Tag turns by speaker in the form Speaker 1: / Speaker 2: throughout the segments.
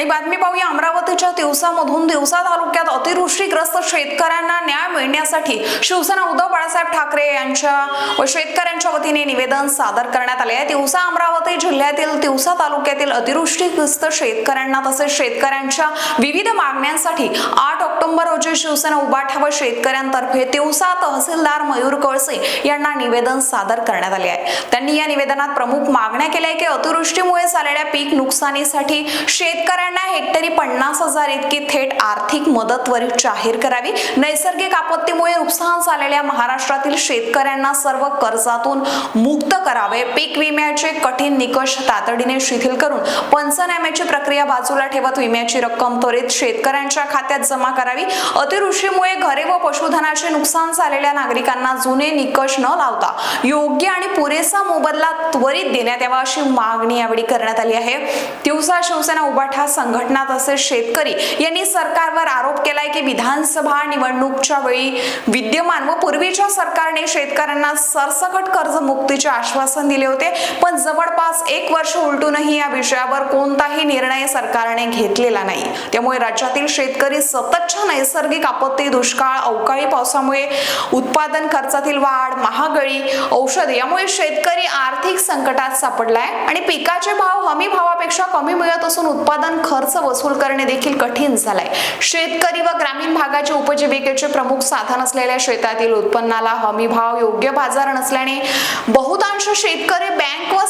Speaker 1: आणि बातमी पाहूया अमरावतीच्या दिवसामधून दिवसा तालुक्यात अतिवृष्टीग्रस्त शेतकऱ्यांना न्याय मिळण्यासाठी शिवसेना उद्धव बाळासाहेब ठाकरे यांच्या व शेतकऱ्यांच्या वतीने निवेदन सादर करण्यात आले. आहे दिवसा अमरावती जिल्ह्यातील तिवसा तालुक्यातील अतिवृष्टीग्रस्त शेतकऱ्यांना तसेच शेतकऱ्यांच्या विविध मागण्यांसाठी आठ ऑक्टोबर रोजी शिवसेना उभा व शेतकऱ्यांतर्फे तिवसा तहसीलदार मयूर कळसे यांना निवेदन सादर करण्यात आले आहे. त्यांनी या निवेदनात प्रमुख मागण्या केल्या की अतिवृष्टीमुळे झालेल्या पीक नुकसानीसाठी शेतकऱ्यांना हेक्टरी पन्नास हजार इतकी थेट आर्थिक मदत त्वरित जाहीर करावी. नैसर्गिक आपत्तीमुळे नुकसान झालेल्या महाराष्ट्रातील शेतकऱ्यांना सर्व कर्जातून मुक्त करावे. पीक विम्याचे कठीण निकष तातडीने शिथिल करून पंचनाम्याची प्रक्रिया बाजूला ठेवत विम्याची रक्कम त्वरित शेतकऱ्यांच्या खात्यात जमा करावी. अतिवृष्टीमुळे घरे व पशुधनाचे नुकसान झालेल्या नागरिकांना जुने निकष न लावता योग्य आणि पुरेसा मोबदला त्वरित देण्यात यावा अशी मागणी यावेळी करण्यात आली आहे. दिवसा शिवसेना उभाठा संघटना तसेच शेतकरी यांनी सरकारवर आरोप केलाय की विधानसभा निवडणूकच्या वेळी विद्यमान व पूर्वीच्या सरकारने शेतकऱ्यांना सरसकट कर्जमुक्तीचे आश्वासन दिले होते. पण जवळपास एक वर्ष उलटूनही या विषयावर कोणताही निर्णय सरकारने घेतलेला नाही. त्यामुळे राज्यातील शेतकरी सततच्या नैसर्गिक आपत्ती दुष्काळ अवकाळी पावसामुळे उत्पादन खर्चातील वाढ महागळी औषध यामुळे शेतकरी आर्थिक संकटात सापडलाय आणि पिकाचे भाव हमी भावापेक्षा कमी मिळत असून उत्पादन खर्च वसूल करणे देखील कठीण झालाय. शेतकरी व ग्रामीण भागाचे उपजीविकेचे प्रमुख साधन असलेल्या शेतातील उत्पन्नाला हमी भाव योग्य बाजार नसल्याने बहुतांश शेतकरी बँक व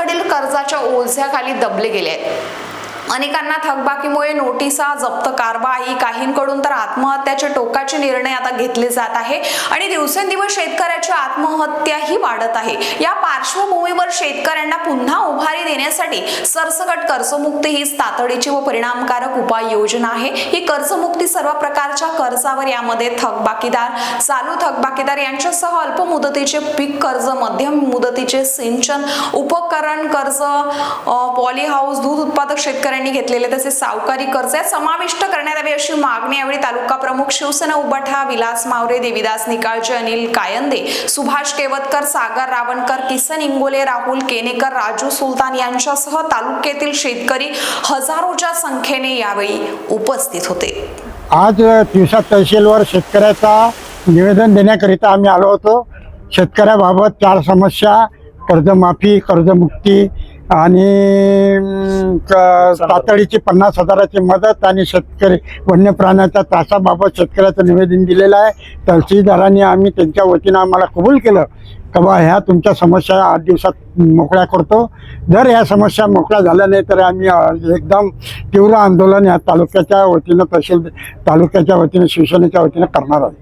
Speaker 1: सावकाराकडील कर्जाच्या ओझ्याखाली दबले गेले आहेत. अनेकांना थकबाकीमुळे नोटिसा जप्त कारवाई काहींकडून तर आत्महत्याचे टोकाचे निर्णय आता घेतले जात आहे. आणि दिवसेंदिवस शेतकऱ्याची आत्महत्याही वाढत आहे. या पार्श्वभूमीवर शेतकऱ्यांना पुन्हा उभारी देण्यासाठी सरसकट कर्जमुक्ती ही तातडीची व परिणामकारक उपाययोजना आहे. ही कर्जमुक्ती सर्व प्रकारच्या कर्जावर यामध्ये थकबाकीदार चालू थकबाकीदार यांच्यासह अल्प मुदतीचे पीक कर्ज मध्यम मुदतीचे सिंचन उपकरण कर्ज पॉली हाऊस दूध उत्पादक शेतकऱ्यांना घेतलेले तसेच सावकारी कर्ज समाविष्ट करण्यात यावे अशी मागणी यावेळी तालुका प्रमुख शिवसेना उबाठा विलास मावरे देविदास निकाळजे अनिल कायंदे सुभाष केवतकर सागर रावणकर किसन इंगोले राहुल केनेकर राजू सुलतान यांच्यासह तालुक्यातील शेतकरी हजारोच्या संख्येने यावेळी उपस्थित होते.
Speaker 2: आज तिवसा तहसीलवर शेतकऱ्याचा निवेदन देण्याकरिता आम्ही आलो होतो. शेतकऱ्याबाबत चार समस्या कर्जमाफी कर्जमुक्ती आणि तातडीची पन्नास हजाराची मदत आणि शेतकरी वन्य प्राण्याच्या त्रासाबाबत शेतकऱ्याचं निवेदन दिलेलं आहे. तहसीलदारांनी आम्ही त्यांच्या वतीनं आम्हाला कबूल केलं. का बा ह्या तुमच्या समस्या आठ दिवसात मोकळ्या करतो. जर ह्या समस्या मोकळ्या झाल्या नाही तर आम्ही एकदम तीव्र आंदोलन या तालुक्याच्या वतीनं तहसील तालुक्याच्या वतीनं शिवसेनेच्या वतीनं करणार आहोत.